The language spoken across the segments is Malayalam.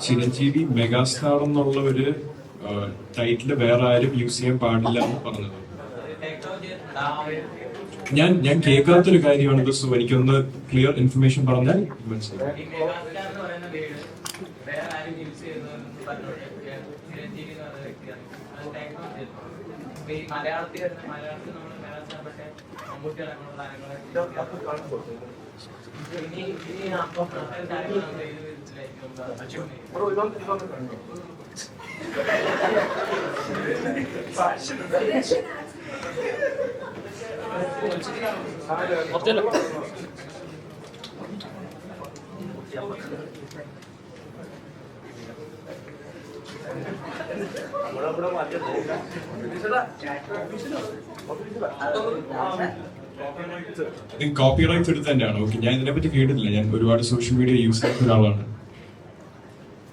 ചിരഞ്ജീവി മെഗാസ്റ്റാർ എന്നുള്ള ഒരു ടൈറ്റിൽ വേറെ ആരും യൂസ് ചെയ്യാൻ പാടില്ല എന്ന് പറഞ്ഞത്. ഞാൻ ഞാൻ കേൾക്കാത്തൊരു കാര്യമാണ് സോ എനിക്കൊന്ന് ക്ലിയർ ഇൻഫർമേഷൻ പറഞ്ഞാൽ മനസ്സിലായി ചിരഞ്ജീവി എന്ന് പറയുന്ന വ്യക്തിയാണ് അത് ടെക്നോളജി ഇപ്പൊ ഈ മലയാളത്തിൽ വരുന്ന മലയാളത്തിൽ നമ്മൾ മെഗാസ്റ്റാർ പക്ഷേ മമ്മൂട്ടി അടക്കമുള്ള താരങ്ങളെ അത് കാണുമ്പോൾ ഇനി ഇനി അപ്പം അത്തരം കാര്യങ്ങൾ നമ്മുടെ ഈ ഇതിലായിരിക്കും കോപ്പി റൈറ്റ്സ് എടുത്ത് തന്നെയാണ് ഓക്കെ ഞാൻ ഇതിനെ പറ്റി കേട്ടിട്ടില്ല. ഞാൻ ഒരുപാട് സോഷ്യൽ മീഡിയ യൂസ് ചെയ്യുന്ന ഒരാളാണ്.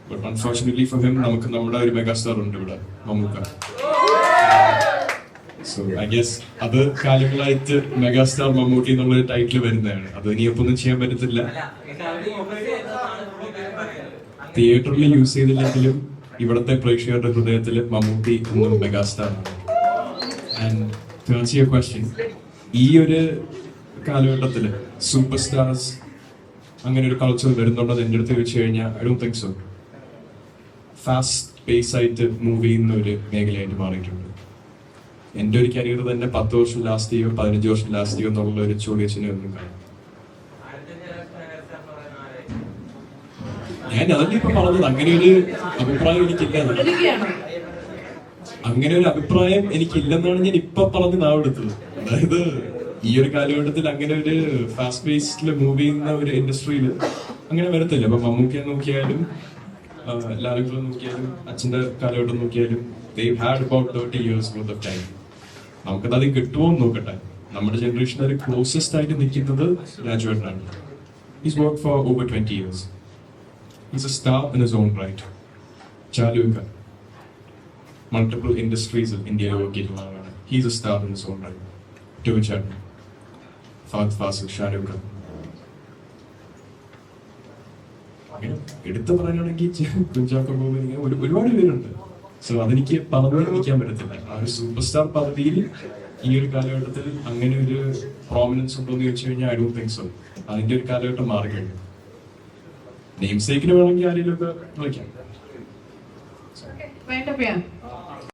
ബട്ട് അൺഫോർച്ചുനേറ്റ്ലി ഫോർ ഹിം നമുക്ക് നമ്മുടെ ഒരു മെഗാസ്റ്റാർ ഉണ്ട് ഇവിടെ മമ്മൂക്ക. സോ ഐ ഗസ് അത് കാലങ്ങളായിട്ട് മെഗാസ്റ്റാർ മമ്മൂട്ടി എന്നുള്ള ടൈറ്റിൽ വരുന്നതാണ്. അത് ഇനിയിപ്പോ ഒന്നും ചെയ്യാൻ പറ്റത്തില്ല. തിയേറ്ററിൽ യൂസ് ചെയ്തില്ലെങ്കിലും ഇവിടുത്തെ പ്രേക്ഷകരുടെ ഹൃദയത്തിൽ മമ്മൂട്ടി എന്നും മെഗാസ്റ്റാർ ഈ ഒരു കാലഘട്ടത്തിൽ സൂപ്പർ സ്റ്റാർസ് അങ്ങനെ ഒരു കൾച്ചർ വരുന്നുണ്ടെന്ന് എന്റെ അടുത്ത് ചോദിച്ചു കഴിഞ്ഞാൽ I don't think so fast pace ആയിട്ട് മൂവ് ചെയ്യുന്ന ഒരു മേഖലയായിട്ട് മാറിയിട്ടുണ്ട്. എന്റെ ഒരു കരിയർ തന്നെ പത്ത് വർഷം ലാസ്റ്റ് ചെയ്യുമോ പതിനഞ്ച് വർഷം ലാസ്റ്റ് ചെയ്യുമോ എന്നുള്ള ഒരു ചോദ്യത്തിന് ഒന്നും കാണാം അടുത്ത ജനറേഷൻ മെഗാസ്റ്റാർ എന്ന് പറയുന്ന ആരായിരിക്കും ഞാൻ ഞാനിപ്പോ പറഞ്ഞത് അങ്ങനെ ഒരു അഭിപ്രായം എനിക്കില്ല അങ്ങനെ ഒരു അഭിപ്രായം എനിക്കില്ലെന്നാണ് ഞാൻ ഇപ്പൊ പറഞ്ഞ് നാവെടുത്തത്. അതായത് ഈ ഒരു കാലഘട്ടത്തിൽ അങ്ങനെ ഒരു ഫാസ്റ്റ് പേസ്ഡിൽ മൂവ് ചെയ്യുന്ന ഒരു ഇൻഡസ്ട്രിയിൽ അങ്ങനെ വരത്തില്ല. അപ്പൊ മമ്മൂക്കിയെ നോക്കിയാലും ലാലക്കുളം നോക്കിയാലും അച്ഛന്റെ കാലഘട്ടം നോക്കിയാലും they had about thirty years worth of time നമുക്കത് അത് കിട്ടുമോ എന്ന് നോക്കട്ടെ. നമ്മുടെ ജനറേഷൻ ക്ലോസസ്റ്റ് ആയിട്ട് നിൽക്കുന്നത് രാജുവേട്ടനാണ്. Is work for over twenty years is star in his own right. Right Multiple industries of India ചെയ്തിട്ടുള്ള ആളാണ് a star in his own right. Fahad Fazil Shahrukh Khan അങ്ങനെ എടുത്തു പറയുകയാണെങ്കിൽ കുഞ്ചാക്കോ ബോബൻ ഇങ്ങനെ ഒരു- ഒരുപാട് പേരുണ്ട്. സോ അതെനിക്ക് പറഞ്ഞു നിൽക്കാൻ പറ്റത്തില്ല. ആ ഒരു സൂപ്പർ സ്റ്റാർ പദ്ധതിയിൽ ഈ ഒരു കാലഘട്ടത്തിൽ അങ്ങനെ ഒരു പ്രോമിനൻസ് ഉണ്ടോ എന്ന് ചോദിച്ചു കഴിഞ്ഞാൽ ഐ ഡോ തിങ്ക് സോ അതിന്റെ ഒരു കാലഘട്ടം മാറി കഴിഞ്ഞു നെയിം സേക്കിന് വേണമെങ്കിൽ ആരെങ്കിലും ഒക്കെ വിളിക്കാം. വേണ്ടപ്പയാ